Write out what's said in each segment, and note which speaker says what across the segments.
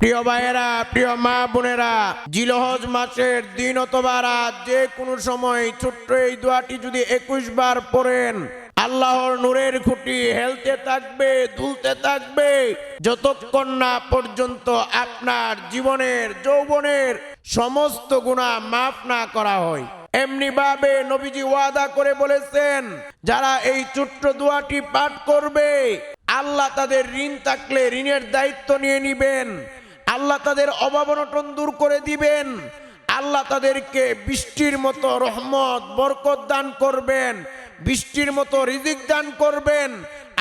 Speaker 1: প্রিয় ভাইয়েরা, প্রিয় মা বোনেরা, জিলহজ মাসের দিন অথবা রাত, যে কোনো সময় ছোট্ট এই দোয়াটি যদি একুশ বার পড়েন, আল্লাহর নূরের খুঁটি হেলতে থাকবে, দুলতে থাকবে, যতক্ষণ না পর্যন্ত আপনার জীবনের, যৌবনের সমস্ত গুণা মাফ না করা হয়। এমনি ভাবে নবীজি ওয়াদা করে বলেছেন, যারা এই ছোট্ট দোয়াটি পাঠ করবে, আল্লাহ তাদের ঋণ থাকলে ঋণের দায়িত্ব নিয়ে নিবেন। আল্লাহ তাদের অভাব অনটন দূর করে দিবেন। আল্লাহ তাদেরকে বৃষ্টির মতো রহমত, বরকত দান করবেন। বৃষ্টির মতো রিজিক দান করবেন।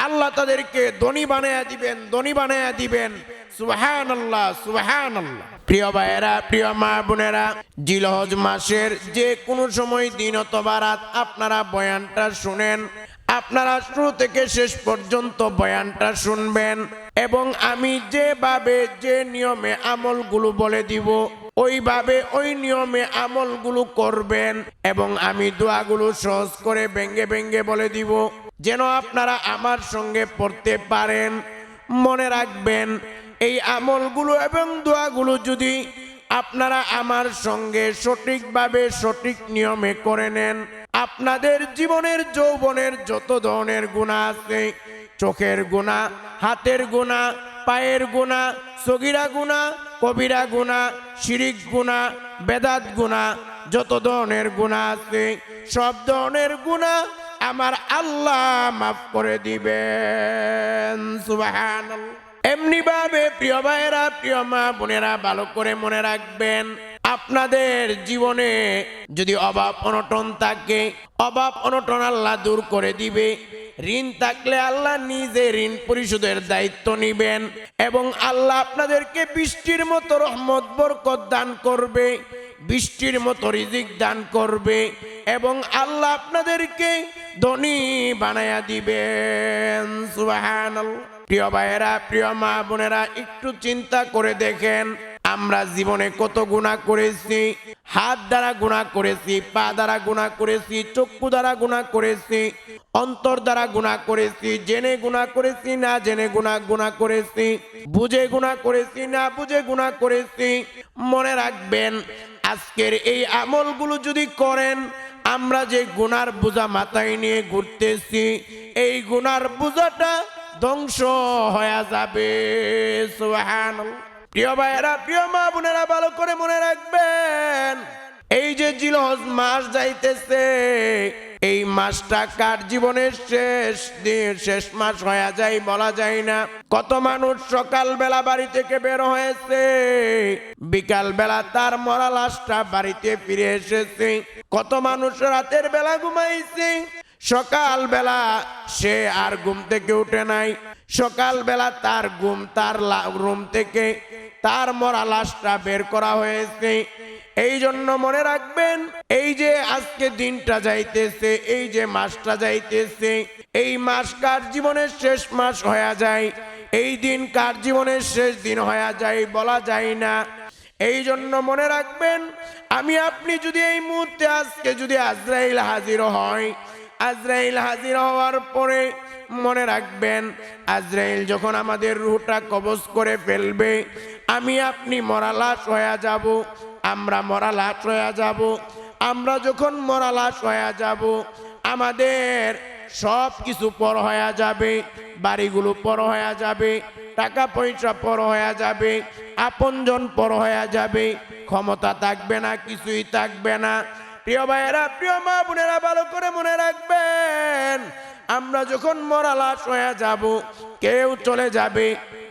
Speaker 1: আল্লাহ তাদেরকে ধনী বানায়া দিবেন, ধনী বানায়া দিবেন। সুবহান আল্লাহ সুহান আল্লাহ প্রিয় ভাইয়েরা, প্রিয় মা বোনেরা, জিলহজ মাসের যে কোনো সময় দিন অথবা রাত, আপনারা বয়ানটা শুনেন। আপনারা শুরু থেকে শেষ পর্যন্ত বয়ানটা শুনবেন এবং আমি যেভাবে যে নিয়মে আমলগুলো বলে দিব, ওইভাবে ওই নিয়মে আমলগুলো করবেন এবং আমি দোয়াগুলো সহজ করে ব্যঙ্গে ব্যঙ্গে বলে দিব, যেন আপনারা আমার সঙ্গে পড়তে পারেন। মনে রাখবেন, এই আমলগুলো এবং দোয়াগুলো যদি আপনারা আমার সঙ্গে সঠিকভাবে সঠিক নিয়মে করে নেন আপনাদের জীবনের, যৌবনের যত ধরনের গুণা আছে, চোখের গুণা, হাতের গুণা, পায়ের গুণা, সগিরা গুণা, কবিরা গুণা, শিরিক গুণা, বেদাত গুণা, যত ধরনের গুণা আছে, সব ধরনের গুণা আমার আল্লাহ মাফ করে দিবেন। সুবহানাল্লাহ। এমনি ভাবে প্রিয় ভাইয়েরা, প্রিয় মা বোনেরা, ভালো করে মনে রাখবেন আপনাদের জীবনে যদি অভাব অনটন থাকে, অভাব অনটন আল্লাহ দূর করে দিবে। ঋণ থাকলে আল্লাহ নিজে ঋণ পরিশোধের দায়িত্ব নিবেন এবং আল্লাহ আপনাদেরকে বৃষ্টির মতো রহমত, বরকত দান করবে, বৃষ্টির মতো রিজিক দান করবে এবং আল্লাহ আপনাদেরকে ধনী বানায়া দিবেন। সুবহানাল্লাহ। প্রিয় ভাইয়েরা, প্রিয় মা বোনেরা, একটু চিন্তা করে দেখেন আমরা জীবনে কত গুণা করেছি, হাত দ্বারা গুণা করেছি, পা দ্বারা গুণা করেছি, চক্ষু দ্বারা গুণা করেছি, অন্তর দ্বারা গুণা করেছি, জেনে গুণা করেছি, না জেনে গুণা গুণা করেছি, বুঝে গুণা করেছি, না বুঝে গুণা করেছি, মনে রাখবেন আজকের এই আমলগুলো যদি করেন, আমরা যে গুনার বোঝা মাথায় নিয়ে ঘুরতেছি, এই গুনার বোঝাটা ধ্বংস হয়ে যাবে, সুবহানাল্লাহ। প্রিয় ভাইয়েরা, প্রিয় মা বোনেরা, ভালো করে মনে রাখবেন। এই যে জিলহজ মাস যাইতেছে, এই মাসটা কার জীবনের শেষ দিন? শেষ মাস হয়ে যায়, বলা যায় না। কত মানুষ সকাল বেলা বাড়ি থেকে বের হয়েছে বিকাল বেলা তার মরা লাশটা বাড়িতে ফিরে এসেছে। কত মানুষ রাতের বেলা ঘুমাইছে সকাল বেলা সে আর ঘুম থেকে উঠে নাই। সকাল বেলা তার ঘুম, তার রুম থেকে তার মরা লাশটা বের করা হয়েছে। এই জন্য মনে রাখবেন, এই যে আজকে দিনটা যাইতেছে, এই যে মাসটা যাইতেছে, এই মাস কার জীবনের শেষ মাস হয়ে যায়, এই দিন কার জীবনের শেষ দিন হয়ে যায় বলা যায় না। এই জন্য মনে রাখবেন, আমি আপনি যদি এই মুহূর্তে আজকে যদি আজরাইল হাজির হয় আজরাইল হাজির হওয়ার পরে মনে রাখবেন, আজরাইল যখন আমাদের রুহটা কবজ করে ফেলবে, আমি আপনি মরা লাশ হয়ে যাব, আমরা মরা লাশ হয়ে যাব, আমরা যখন মরা লাশ হয়ে যাব, আমাদের সব কিছু পর হয়ে যাবে, বাড়িগুলো পর হয়ে যাবে, টাকা পয়সা পর হয়ে যাবে, আপনজন পর হয়ে যাবে, ক্ষমতা থাকবে না, কিছুই থাকবে না। প্রিয় ভাইয়েরা, প্রিয় মা বোনেরা, ভালো করে মনে রাখবেন, আমরা যখন মরা লাশ হয়ে যাব, কেউ চলে যাবে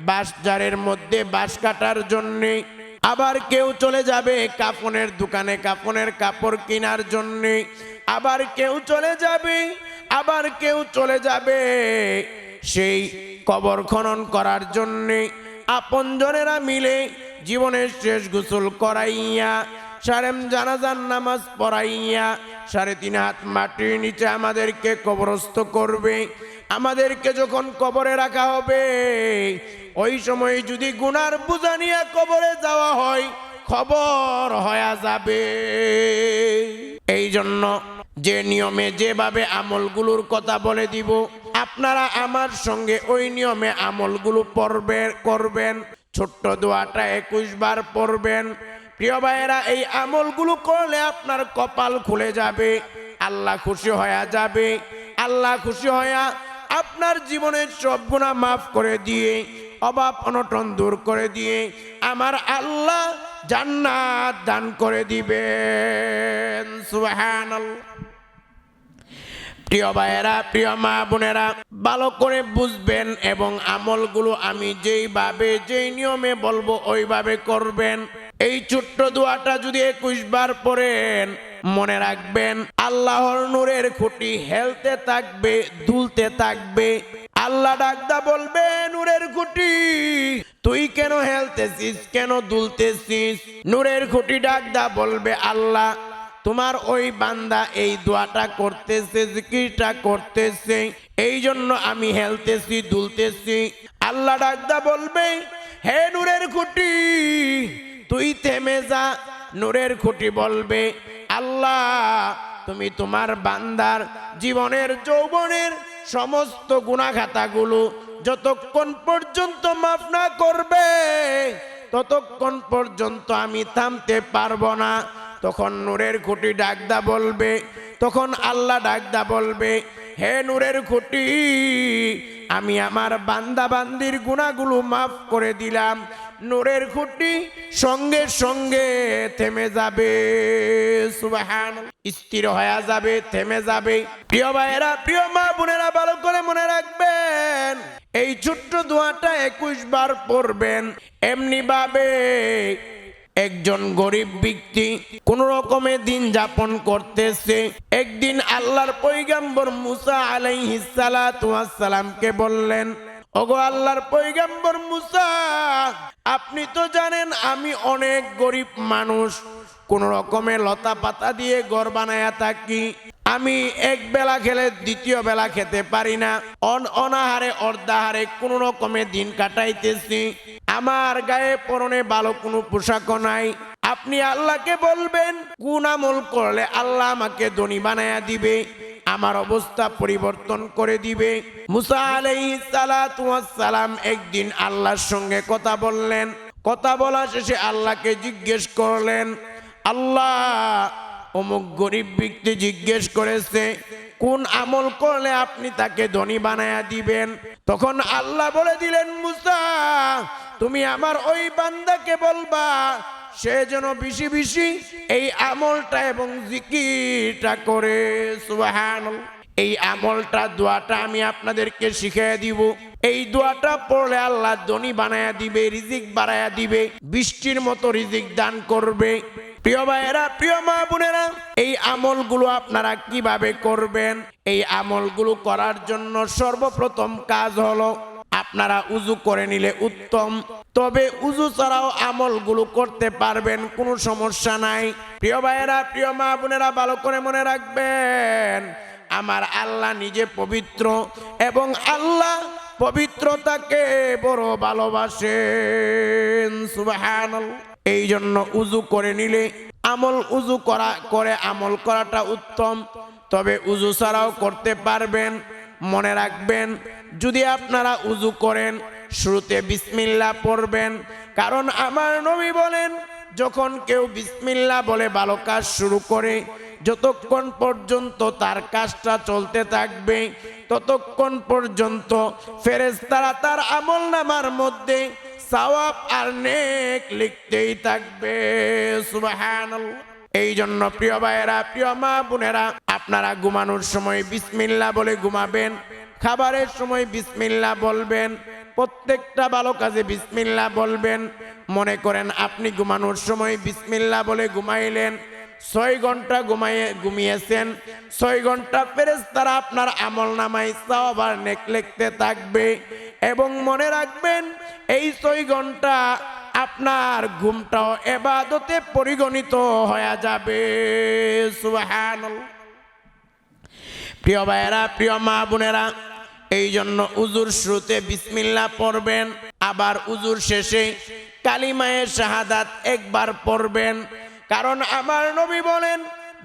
Speaker 1: বাঁশ জারের মধ্যে বাঁশ কাটার জন্যে, আবার কেউ চলে যাবে কাপনের দোকানে কাপনের কাপড় কেনার জন্যে, আবার কেউ চলে যাবে, আবার কেউ চলে যাবে সেই কবর খনন করার জন্যে, আপনজনেরা মিলে জীবনের শেষ গোসল করাইয়া সারেম জানাজান নামাজ পড়াইয়া সাড়ে তিন হাত মাটির নিচে আমাদেরকে কবরস্থ করবে। আমাদেরকে যখন কবরে রাখা হবে, ওই সময় যদি গুনার বোঝা নিয়ে কবরে যাওয়া হয়, খবর হয়ে যাবে। এই জন্য যে নিয়মে, যেভাবে আমলগুলোর কথা বলে দিব, আপনারা আমার সঙ্গে ওই নিয়মে আমলগুলো পড়বে, করবেন। ছোট্ট দোয়াটা একুশ বার পড়বেন। প্রিয় ভাইয়েরা, এই আমলগুলো করলে আপনার কপাল খুলে যাবে, আল্লাহ খুশি হয়ে যাবে, আল্লাহ খুশি হয়ে আপনার জীবনের সব গুণা মাফ করে দিয়ে, অভাব অনটন দূর করে দিয়ে, আমার আল্লাহ জান্নাত দান করে দিবেন। প্রিয় ভাইয়েরা, প্রিয় মা বোনেরা, ভালো করে বুঝবেন এবং আমলগুলো আমি যেইভাবে, যেই নিয়মে বলব, ওইভাবে করবেন। এই ছোট্ট দোয়াটা যদি একুশ বার পড়েন, মনে রাখবেন, আল্লাহর নূরের খুঁটি হেলতে থাকবে, দুলতে থাকবে। আল্লাহ ডাকদা বলবে, নূরের খুঁটি, তুই কেন হেলতেছিস, কেন দুলতেছিস? নূরের খুঁটি ডাকদা বলবে, আল্লাহ, তোমার ওই বান্দা এই দোয়াটা করতেছে, জিকিরটা করতেছে এই জন্য আমি হেলতেছি, দুলতেছি। আল্লাহ ডাকদা বলবে, হে নূরের খুঁটি তুই থেমে যা, নূরের খুঁটি বলবে, আল্লাহ, তুমি তোমার বান্দার জীবনের, যৌবনের সমস্ত গুণাখাতাগুলো যতক্ষণ পর্যন্ত মাফ না করবে, ততক্ষণ পর্যন্ত আমি থামতে পারব না। তখন নূরের খুঁটি ডাকদা বলবে, তখন আল্লাহ ডাকদা বলবে, হে নূরের খুঁটি, আমি আমার বান্দা বান্দির গুণাগুলো মাফ করে দিলাম। নূরের খুঁটি সঙ্গে সঙ্গে থেমে যাবে। সুবাহান স্থির হয়ে যাবে, থেমে যাবে। প্রিয় ভাইয়েরা, প্রিয় মা বোনেরা, ভালো করে মনে রাখবেন, এই ছোট্ট দোয়াটা একুশ বার পড়বেন। এমনি ভাবে একজন গরিব ব্যক্তি কোন রকমে দিন যাপন করতেছে। একদিন আল্লাহর পৈগাম্বর মুসা আলাইহিসালামকে বললেন ওগো আল্লাহর পৈগাম্বর মুসা আপনি তো জানেন আমি অনেক গরিব মানুষ। কোন রকমে লতা পাতা দিয়ে ঘর বানায়া থাকি। আমি এক বেলা খেলে দ্বিতীয় বেলা খেতে পারি না। অন অনাহারে অর্ধাহারে কোন রকমে দিন কাটাইতেছি। আমার গায়ে পরনে ভালো কোনো পোশাকও নাই। আপনি আল্লাহকে বলবেন কোন আমল করলে আল্লাহ আমাকে ধনী বানায়া দিবে। আমার অবস্থা পরিবর্তন করে দিবে। মুসা সালাম একদিন আল্লাহর সঙ্গে কথা বললেন। কথা বলা শেষে আল্লাহকে জিজ্ঞেস করলেন আল্লাহ অমুক গরিব ব্যক্তি জিজ্ঞেস করেছে, কোন আমল করলে আপনি তাকে ধনী বানায়া দিবেন? তখন আল্লাহ বলে দিলেন, মুসা, তুমি আমার ওই বান্দাকে বলবা, সে যেন বেশি বেশি এই আমলটা এবং জিকিরটা করে। সুবাহান এই আমলটা, দোয়াটা আমি আপনাদেরকে শিখিয়ে দিব। এই দোয়াটা পড়লে আল্লাহ ধনী বানায়া দিবে, রিজিক বাড়ায়া দিবে, বৃষ্টির মতো রিজিক দান করবে। প্রিয় ভাইয়েরা, প্রিয় মা বোনেরা, এই আমলগুলো আপনারা কীভাবে করবেন? এই আমলগুলো করার জন্য সর্বপ্রথম কাজ হলো আপনারা উজু করে নিলে উত্তম। তবে উজু ছাড়াও আমলগুলো করতে পারবেন, কোনো সমস্যা নাই। প্রিয় ভাইয়েরা, প্রিয় মা বোনেরা, ভালো করে মনে রাখবেন। আমার আল্লাহ নিজে পবিত্র এবং আল্লাহ পবিত্রতাকে বড় ভালোবাসেন সুবাহান এই জন্য উজু করে নিলে আমল উজু করা, করে আমল করাটা উত্তম। তবে উজু ছাড়াও করতে পারবেন, মনে রাখবেন, যদি আপনারা উজু করেন, শুরুতে বিসমিল্লা পড়বেন। কারণ আমার নবী বলেন, যখন কেউ বিসমিল্লা বলে ভালো কাজ শুরু করে যতক্ষণ পর্যন্ত তার কাজটা চলতে থাকবে, ততক্ষণ পর্যন্ত ফেরেশতারা তার আমল নামার মধ্যে সওয়াব আর নেক লিখতেই থাকবে। সুবহানাল্লাহ। এই জন্য প্রিয় ভাইয়েরা, প্রিয় মা বোনেরা, আপনারা ঘুমানোর সময় বিসমিল্লা বলে ঘুমাবেন, খাবারের সময় বিসমিল্লা বলবেন, প্রত্যেকটা ভালো কাজে বিসমিল্লা বলবেন। মনে করেন আপনি ঘুমানোর সময় বিসমিল্লা বলে ঘুমাইলেন ছয় ঘণ্টা ঘুমাইয়ে ঘুমিয়েছেন। ছয় ঘণ্টা ফেরেস তারা আপনার আমল নামাই আবার নেক লিখতে থাকবে এবং মনে রাখবেন, এই ছয় ঘণ্টা আপনার ঘুমটাও এবাদতে পরিগণিত হয়ে যাবে। সুবহানাল্লাহ। প্রিয় ভাইয়েরা, প্রিয় মা বোনেরা, এই জন্য উজুর শুরুতে বিসমিল্লা পড়বেন, আবার উজুর শেষে কালিমায়ে শাহাদাত একবার পড়বেন। কারণ আমার নবী বলেন,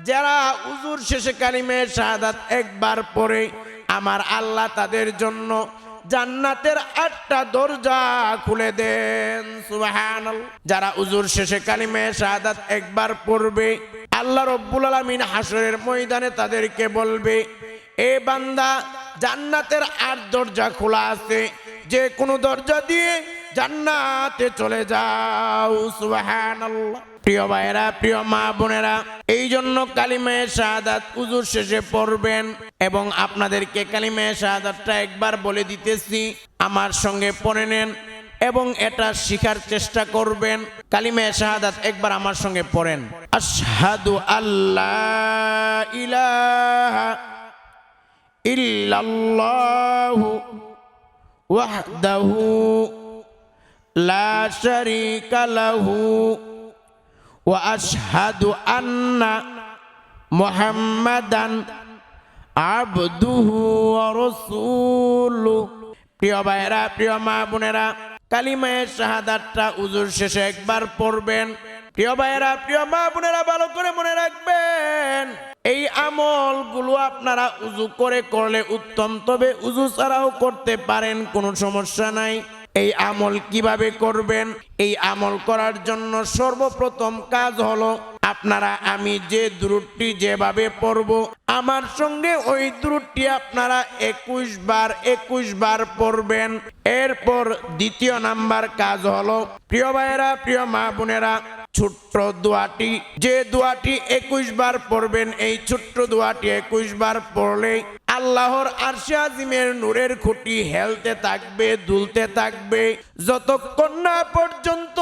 Speaker 1: যারা উজুর শেষে কালিমায়ে শাহাদাত একবার পরে আমার আল্লাহ তাদের জন্য জান্নাতের আটটা দরজা খুলে দেন। সুবাহান যারা উজুর শেষে কালিমে শাহাদাত একবার পড়বে, আল্লাহ রব্বুল আলমিন হাসরের ময়দানে তাদেরকে বলবে, এ বান্দা, জান্নাতের আট দরজা খোলা আছে যে কোনো দরজা দিয়ে জান্নাতে চলে যাও। সুবহানাল্লাহ। প্রিয় ভাইয়েরা, প্রিয় মা বোনেরা এই জন্য কালিমায় শাহাদাত উজুর শেষে পড়বেন এবং আপনাদেরকে কালিমায় শাহাদাতটা একবার বলে দিতেছি, আমার সঙ্গে পড়ে নেন এবং এটা শিখার চেষ্টা করবেন। কালিমায় শাহাদাত একবার আমার সঙ্গে পড়েন। আশহাদু আল্লাহ ইলাহা ইল্লাল্লাহু ওয়াহদাহু লা শারীকা লাহু واشهد ان محمدا عبده ورسوله প্রিয় ভাইরা প্রিয় মা বোনেরা কালিমায়ের শাহাদাতটা উজুর শেষে একবার পড়বেন প্রিয় ভাইয়েরা প্রিয় মা বোনেরা ভালো করে মনে রাখবেন এই আমলগুলো আপনারা উজু করে করলে উত্তম তবে উজু ছাড়াও করতে পারেন কোনো সমস্যা নাই এই আমল কীভাবে করবেন? এই আমল করার জন্য সর্বপ্রথম কাজ হলো, আপনারা আমি যে দূরটি যেভাবে পড়ব, আমার সঙ্গে ওই দূরটি আপনারা একুশ বার একুশ বার পড়বেন। এরপর দ্বিতীয় নাম্বার কাজ হলো, প্রিয় ভাইয়েরা, প্রিয় মা বোনেরা, ছোট্ট দোয়াটি, যে দোয়াটি একুশ বার পড়বেন, এই ছোট্ট দোয়াটি একুশ বার পড়লে আল্লাহর আরশে আজিমের নূরের খুঁটি হেলতে থাকবে, দুলতে থাকবে। যতক্ষণ না পর্যন্ত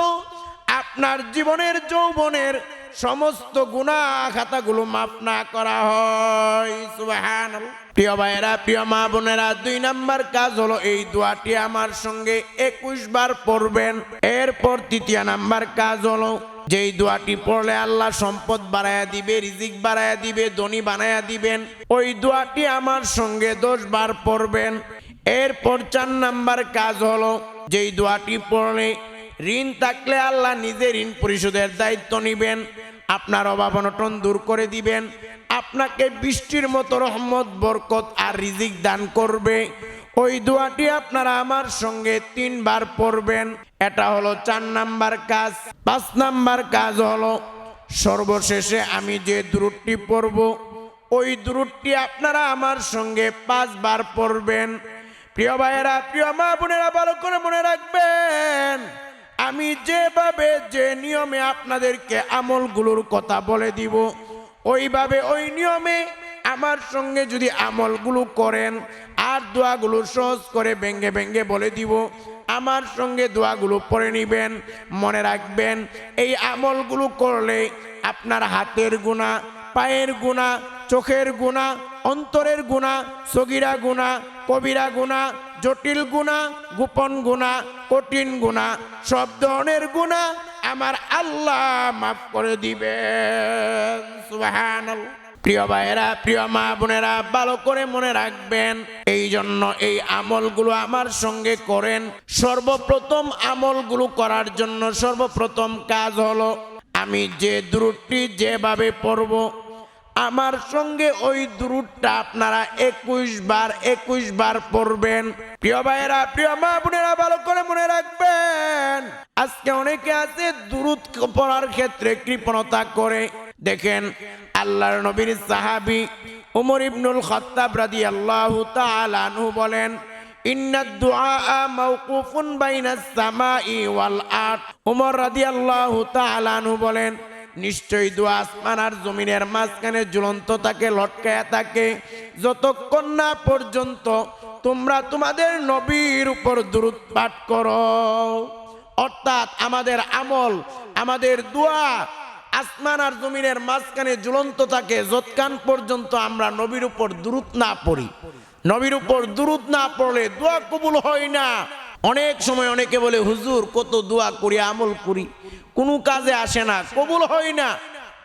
Speaker 1: আপনার জীবনের যৌবনের সমস্ত গুণা খাতাগুলো মাফ না করা হয়। সুবহানাল্লাহ। প্রিয় ভাইয়েরা, প্রিয় মা বোনেরা, দুই নাম্বার কাজ হলো এই দোয়াটি আমার সঙ্গে একুশ বার পড়বেন। এরপর তৃতীয় নাম্বার কাজ হলো যেই দোয়াটি পড়লে আল্লাহ সম্পদ বাড়ায়া দিবে, রিজিক বাড়ায়া দিবে, ধনী বানায়া দিবেন, ওই দোয়াটি আমার সঙ্গে দশ বার পড়বেন। এরপর চার নাম্বার কাজ হলো, যেই দোয়াটি পড়লে ঋণ থাকলে আল্লাহ নিজে ঋণ পরিশোধের দায়িত্ব নিবেন, আপনার অভাব অনটন দূর করে দিবেন, আপনাকে বৃষ্টির মতো রহমত, বরকত আর রিজিক দান করবে। ওই দোয়াটি আপনারা আমার সঙ্গে তিনবার পড়বেন। এটা হলো চার নাম্বার কাজ, পাঁচ নাম্বার কাজ হলো সর্বশেষে আমি যে দূরটি পড়ব, ওই দূরটি আপনারা আমার সঙ্গে পাঁচবার পড়বেন। প্রিয় ভাইয়েরা, প্রিয় মা বোনেরা, ভালো করে মনে রাখবেন, আমি যেভাবে যে নিয়মে আপনাদেরকে আমলগুলোর কথা বলে দিব, ওইভাবে ওই নিয়মে আমার সঙ্গে যদি আমলগুলো করেন, আর দোয়াগুলো সহজ করে ব্যঙ্গে ব্যঙ্গে বলে দিব, আমার সঙ্গে দোয়াগুলো পড়ে নিবেন, মনে রাখবেন, এই আমলগুলো করলে আপনার হাতের গুণা, পায়ের গুণা, চোখের গুণা, অন্তরের গুণা, সগিরা গুণা, কবিরা গুণা, জটিল গুণা, গোপন গুণা, কঠিন গুণা, সব ধরনের গুণা আমার আল্লাহ মাফ করে দিবেন। সুবহানাল্লাহ। প্রিয় ভাইয়েরা, প্রিয় মা বোনেরা, ভালো করে মনে রাখবেন, এই জন্য এই আমলগুলো আমার সঙ্গে করেন। সর্বপ্রথম আমলগুলো করার জন্য সর্বপ্রথম কাজ হলো, আমি যে দূরটি যেভাবে পড়ব, আমার সঙ্গে ওই দূরটা আপনারা একুশ বার একুশ বার পড়বেন। প্রিয় ভাইয়েরা, প্রিয় মা বোনেরা, ভালো করে মনে রাখবেন, আজকে অনেকে আছে দূরত পড়ার ক্ষেত্রে কৃপণতা করে। দেখেন আল্লাহর নবীর সাহাবি উমর ইবনুল খত্তাব রাদিয়াল্লাহু তাআলা আনহু বলেন তাআলা আনহু বলেন আর জমিনের মাঝখানে থাকে। পর্যন্ত তোমরা তোমাদের নবীর উপর দূরত পাঠ করো। অর্থাৎ আমাদের আমল, আমাদের দোয়া আসমান আর জমিনের মাঝখানে ঝুলন্ত থাকে যৎকান পর্যন্ত আমরা নবীর উপর দূরত না পড়ি। নবীর উপর দূরত না পড়লে দোয়া কবুল হয় না। অনেক সময় অনেকে বলে, হুজুর, কত দোয়া করি, আমল করি। কোনো কাজে আসে না, কবুল হয় না।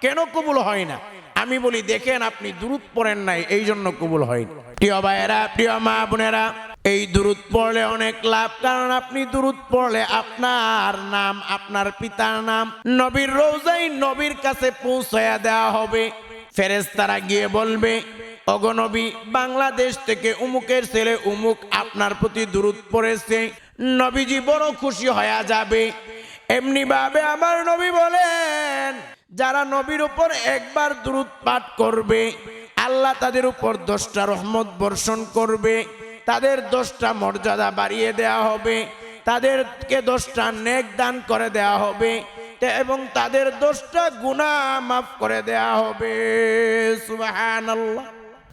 Speaker 1: কেন কবুল হয় না? আমি বলি, দেখেন, আপনি দূরত পড়েন নাই এই জন্য কবুল হয়। প্রিয় ভাইয়েরা, প্রিয় মা বোনেরা এই দূরত পড়লে অনেক লাভ, কারণ আপনি দূরত পড়লে আপনার নাম, আপনার পিতার নাম নবীর রোজাই নবীর কাছে পৌঁছায়া দেওয়া হবে। ফেরেশতারা গিয়ে বলবে অগনবী বাংলাদেশ থেকে উমুকের ছেলে উমুক আপনার প্রতি দূরত পড়েছে। নবীজি বড় খুশি হয়ে যাবে। এমনি ভাবে আমার নবী বলেন, যারা নবীর উপর একবার দূরত পাঠ করবে, আল্লাহ তাদের উপর দশটা রহমত বর্ষণ করবে। তাদের দশটা মর্যাদা বাড়িয়ে দেয়া হবে। তাদেরকে দশটা নেক দান করে দেয়া হবে। এবং তাদের দোষটা গুনাহ মাফ করে দেয়া হবে।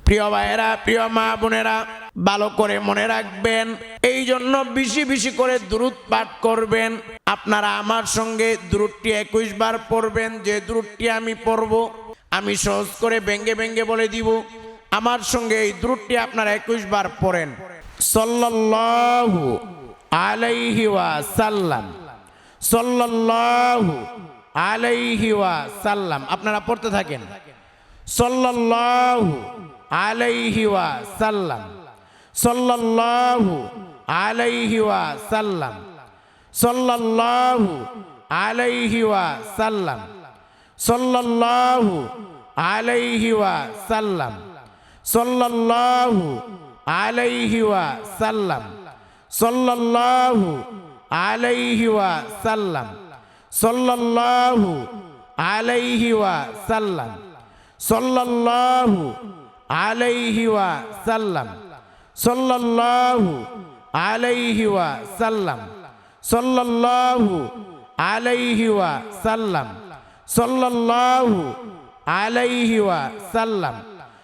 Speaker 1: প্রিয় ভাইয়েরা, প্রিয় মা বোনেরা, ভালো করে মনে রাখবেন এই জন্য বেশি বেশি করে দ্রুত পাঠ করবেন। আপনারা আমার সঙ্গে দ্রুতটি একুশ বার পড়বেন। যে দ্রুতটি আমি পড়ব, আমি সহজ করে ব্যঙ্গে ব্যঙ্গে বলে দিব। আমার সঙ্গে এই দ্রুতটি আপনারা একুশ বার পড়েন। সাল্লাল্লাহু আলাইহি ওয়া সাল্লাম সাল্লাল্লাহু আলাইহি ওয়া সাল্লাম আপনারা পড়তে থাকেন। সাল্লাল্লাহু আলাইহি ওয়া সাল্লাম সাল্লাল্লাহু আলাইহি ওয়া সাল্লাম সাল্লাল্লাহু আলাইহি ওয়া সাল্লাম সাল্লাল্লাহু আলাইহি ওয়া সাল্লাম সল্লাহু আলাইহিওয়া সাল্লাম। সল্লাহু আলাইহিওয়া সাল্লাম। সল্লাহু আলাইহিওয়া সাল্লাম। সল্লাহু আলাইহিওয়া সাল্লাম। সল্লাহু আলাইহিওয়া সাল্লাম। সল্লাহু আলাইহিওয়া সাল্লাম। সল্লাহু আলাইহিওয়া সাল্লাম।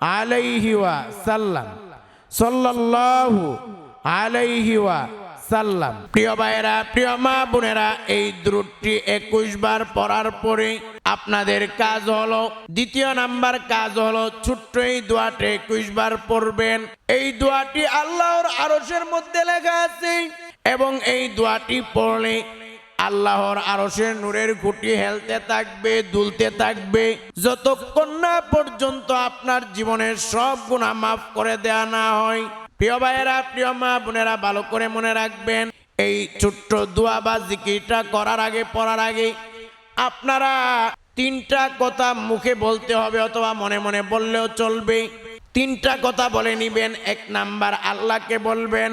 Speaker 1: আলাইহি ওয়া সাল্লাম। সাল্লাল্লাহু আলাইহি ওয়া সাল্লাম। প্রিয় ভাইয়েরা, প্রিয় মা বোনেরা, এই দ্রুতটি একুশ বার পড়ার পরে আপনাদের কাজ হলো, দ্বিতীয় নাম্বার কাজ হলো, ছোট্ট এই দোয়াটি একুশ বার পড়বেন। এই দোয়াটি আল্লাহর আরশের মধ্যে লেখা আছে এবং এই দোয়াটি পড়লে আল্লাহর আরশের নূরের খুঁটি হেলতে থাকবে, দুলতে থাকবে। যতক্ষণ না পর্যন্ত আপনার জীবনের সব গুণা মাফ করে দেয়া না হয়। প্রিয় ভাইয়েরা, প্রিয় মা বোনেরা, ভালো করে মনে রাখবেন, এই ছোট্ট দোয়া বা জিকিরটা করার আগে, পড়ার আগে আপনারা তিনটা কথা মুখে বলতে হবে অথবা মনে মনে বললেও চলবে। তিনটা কথা বলে নিবেন, এক নাম্বার আল্লাহকে বলবেন,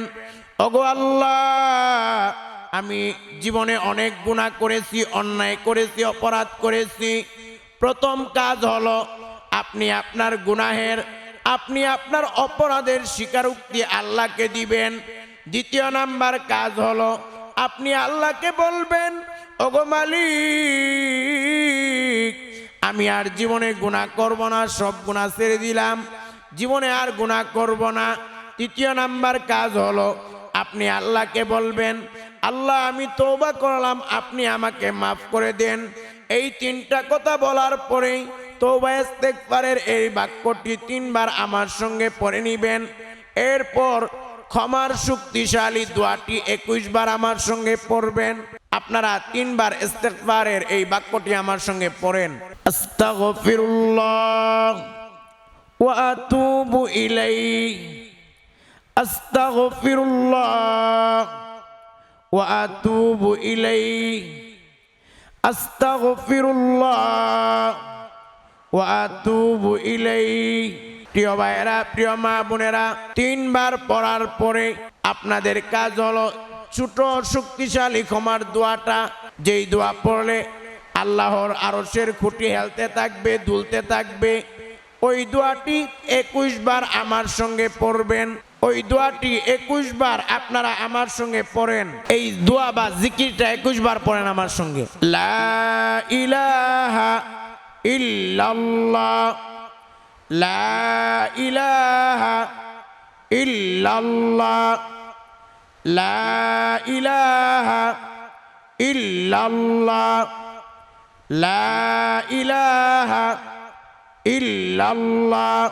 Speaker 1: ওগো আল্লাহ আমি জীবনে অনেক গুণা করেছি, অন্যায় করেছি, অপরাধ করেছি। প্রথম কাজ হলো, আপনি আপনার গুনাহের, আপনি আপনার অপরাধের স্বীকারোক্তি আল্লাহকে দিবেন। দ্বিতীয় নাম্বার কাজ হলো, আপনি আল্লাহকে বলবেন, ওগো মালিক, আমি আর জীবনে গুণা করব না, সব গুণা ছেড়ে দিলাম। জীবনে আর গুণা করব না। তৃতীয় নাম্বার কাজ হলো, আপনি আল্লাহকে বলবেন আল্লাহ, আমি তৌবা করলাম, আপনি আমাকে মাফ করে দেন। এই তিনটা কথা বলার পরেই তৌবা ইস্তেগফারের এই বাক্যটি তিনবার আমার সঙ্গে পড়ে নিবেন। এরপর ক্ষমার শক্তিশালী দোয়াটি একুশ বার আমার সঙ্গে পড়বেন। আপনারা তিনবার ইস্তেগফারের এই বাক্যটি আমার সঙ্গে পড়েন। আস্তাগফিরুল্লাহ ওয়া আতুবু ইলাইহি। আস্তাগফিরুল্লাহ। আতুবু ইলাইহি আস্তাগফিরুল্লাহ ওয়া আতুবু ইলাইহি প্রিয় ভাইয়েরা, প্রিয় মা বোনেরা, তিনবার পড়ার পরে আপনাদের কাজ হলো ছোট, শক্তিশালী ক্ষমার দোয়াটা। যেই দোয়া পড়লে আল্লাহর আরশের খুঁটি হেলতে থাকবে, দুলতে থাকবে, ওই দোয়াটি একুশ বার আমার সঙ্গে পড়বেন। ওই দোয়াটি একুশ বার আপনারা আমার সঙ্গে পড়েন। এই দোয়া বা জিকিরটা একুশ বার পড়েন আমার সঙ্গে। লা ইলাহা ইল্লাল্লাহ। লা ইলাহা ইল্লাল্লাহ। লা ইলাহা ইল্লাল্লাহ। লা ইলাহা ইল্লাল্লাহ।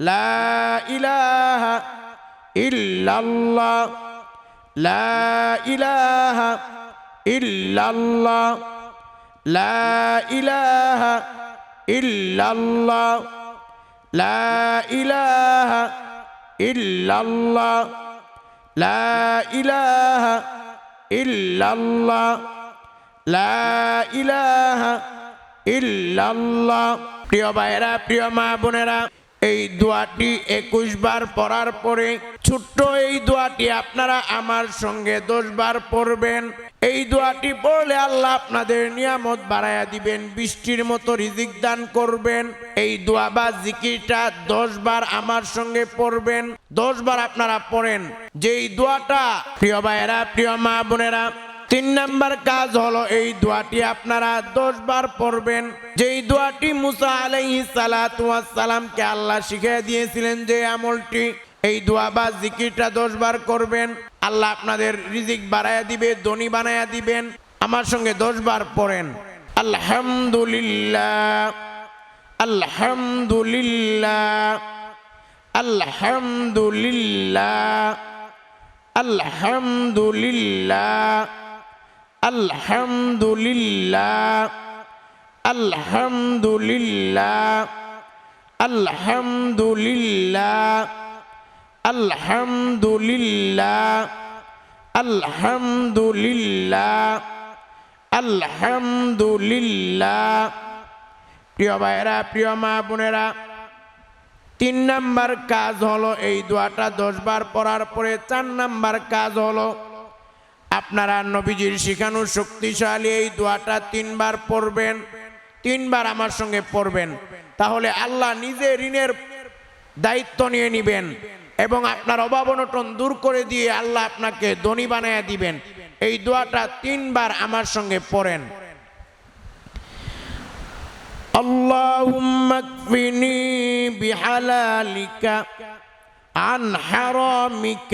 Speaker 1: লা ইলাহা ইল্লাল্লাহ। লা ইলাহা ইল্লাল্লাহ। লা ইলাহা ইল্লাল্লাহ। লা ইলাহা ইল্লাল্লাহ। লা ইলাহা ইল্লাল্লাহ। লা ইলাহা ইল্লাল্লাহ। প্রিয় ভাইরা প্রিয় মা বোনেরা এই দোয়াটি একুশ বার পড়ার পরে, ছোট্ট এই দোয়াটি আপনারা আমার সঙ্গে দশ বার পড়বেন। এই দোয়াটি পড়লে আল্লাহ আপনাদের নিয়ামত বাড়াইয়া দিবেন, বৃষ্টির মতো রিজিক দান করবেন। এই দোয়া বা জিকিরটা দশ বার আমার সঙ্গে পড়বেন, দশ বার আপনারা পড়েন। যেই দোয়াটা প্রিয় ভাইয়েরা, প্রিয় মা বোনেরা তিন নাম্বার কাজ হলো এই দোয়াটি আপনারা দশ বার পড়বেন। যেই দোয়াটি মুসা আলাইহি সালামকে আল্লাহ শিখিয়ে দিয়েছিলেন যে আমলটি, এই দোয়া বা জিকিরটা দশ বার করবেন। আল্লাহ আপনাদের রিজিক বাড়ায়া দিবে, ধনী বানায়া দিবেন। আমার সঙ্গে দশ বার পড়েন। আলহামদুলিল্লাহ আলহামদুলিল্লাহ আলহামদুলিল্লাহ আলহামদুলিল্লাহ। আলহামদুলিল্লাহ আলহামদুলিল্লাহ আলহামদুলিল্লাহ আলহামদুলিল্লাহ আলহামদুলিল্লাহ আলহামদুলিল্লাহ। প্রিয় ভাইরা প্রিয় মা বোনেরা, তিন নাম্বার কাজ হলো এই দোয়াটা দশ বার পড়ার পরে চার নাম্বার কাজ হলো আপনারা নবীজির শিখানো শক্তিশালী এই দোয়াটা তিনবার পড়বেন তিনবার আমার সঙ্গে পড়বেন তাহলে আল্লাহ নিজে ঋণের দায়িত্ব নিয়ে নিবেন এবং আপনার অভাব অনটন দূর করে দিয়ে আল্লাহ আপনাকে ধনী বানায় দিবেন এই দোয়াটা তিনবার আমার সঙ্গে পড়েন اللهم اكفني بحلالك عن حرامك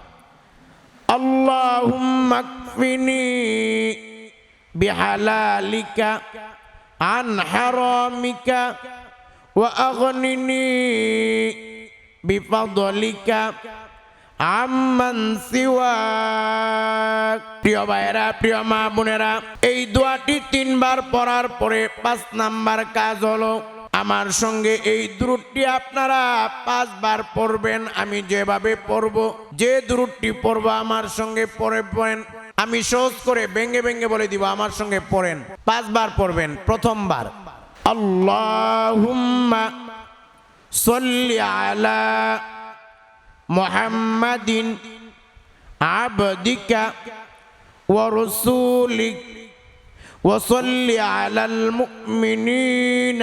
Speaker 1: اللهم اكفني بحلالك عن حرامك واغنني بفضلك আম্মান সিওয়াক প্রিয় ভাইয়েরা প্রিয় মা বোনেরা এই দোয়াটি তিনবার পড়ার পরে পাঁচ নাম্বার কাজ হলো আমার সঙ্গে এই দ্রুটটি আপনারা পাঁচবার পড়বেন আমি যেভাবে পড়ব যে দ্রুটটি পড়ব আমার সঙ্গে পড়ে পড়েন আমি সহজ করে ভেঙ্গে ভেঙ্গে বলে দিব আমার সঙ্গে পড়েন পাঁচবার পড়বেন প্রথমবার আল্লাহুম্মা সল্লি আলা محمد عبدك ورسولك وصل على المؤمنين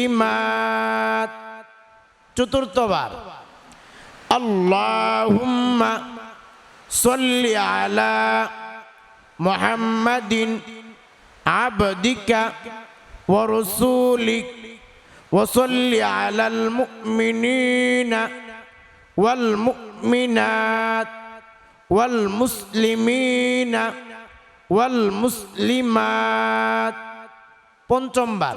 Speaker 1: والمسلمات চতুর্থবার اللهم صل على محمد عبدك ورسولك وصل على المؤمنين والمؤمنات والمسلمين والمسلمات পঞ্চমবার